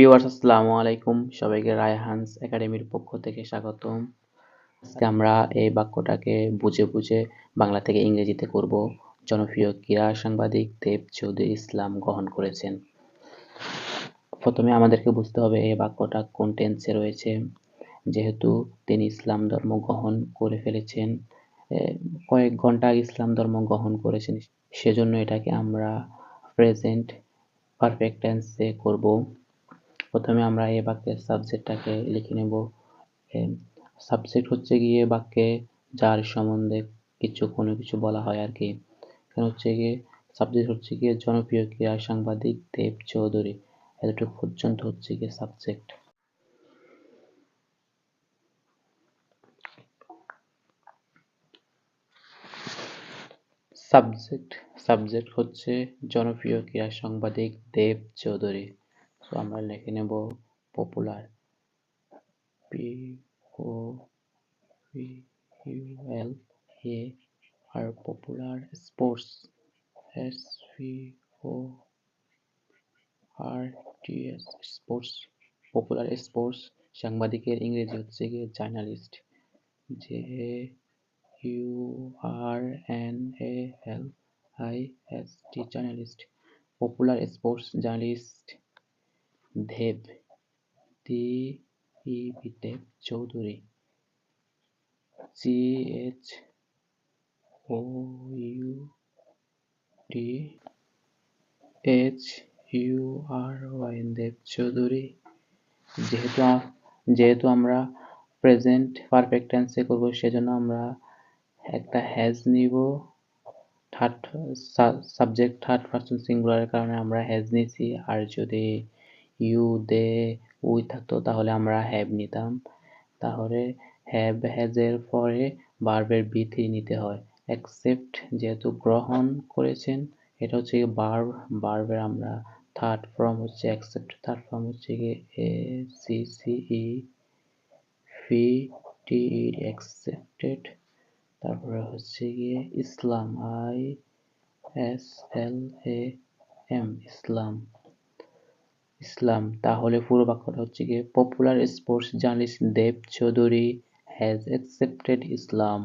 Viewers, আসসালামু আলাইকুম। সবাইকে রায়হান্স একাডেমির পক্ষ থেকে স্বাগতম। আজকে আমরা এই বাক্যটাকে বুঝে বুঝে বাংলা থেকে ইংরেজিতে করব। জনপ্রিয় ক্রীড়া সাংবাদিক দেব চৌধুরী ইসলাম গ্রহণ করেছেন। প্রথমে আমাদেরকে বুঝতে হবে এই বাক্যটা কোন টেন্সে রয়েছে। যেহেতু তিনি ইসলাম ধর্ম গ্রহণ করে ফেলেছেন কয়েক ঘণ্টা ইসলাম ধর্ম গ্রহণ করেছেন, সেজন্য এটাকে আমরা প্রেজেন্ট পারফেক্ট টেন্সে করব। প্রথমে আমরা এই বাক্যের সাবজেক্টটাকে লিখে নেব। সাবজেক্ট হচ্ছে গিয়ে বাক্যে যার সম্বন্ধে কিছু, কোনো কিছু বলা হয় আর কি এখানে হচ্ছে গিয়ে সাবজেক্ট হচ্ছে গিয়ে জনপ্রিয় ক্রীড়া সাংবাদিক দেব চৌধুরী। এতটুকু পর্যন্ত হচ্ছে গিয়ে সাবজেক্ট সাবজেক্ট সাবজেক্ট হচ্ছে জনপ্রিয় ক্রীড়া সাংবাদিক দেব চৌধুরী। তো আমরা লিখে নেব popular P O P U L এ R popular sports S P O R T S sports popular sports সাংবাদিকের ইংরেজি হচ্ছে গিয়ে journalist J U R N A L I S T journalist popular sports journalist Dev T Dev Chowdhury C H O U D H U R Y Dev Chowdhury. যেহেতু যেহেতু আমরা present perfect টেন্সে করব, সেজন্য আমরা একটা হ্যাজ নিব। থার্ড সাবজেক্ট থার্ড পার্সন সিঙ্গুলারের কারণে আমরা হ্যাজ নিছি। আর যদি ইউ দে উই থাকতো, তাহলে আমরা হ্যাভ নিতাম। তাহলে হ্যাভ হ্যাজের পরে বার্বের বিথি নিতে হয়। অ্যাকসেপ্ট যেহেতু গ্রহণ করেছেন, এটা হচ্ছে বার্ব বার্বের আমরা থার্ড ফর্ম হচ্ছে অ্যাকসেপ্ট। থার্ড ফর্ম হচ্ছে গিয়ে A, C C, E P T, E, accepted. তারপরে হচ্ছে গিয়ে Islam, I, S, L, A, M, Islam. Islam. তাহলে পুরো বাক্যটা হচ্ছে গিয়ে popular sports journalist Dev Choudhury has accepted Islam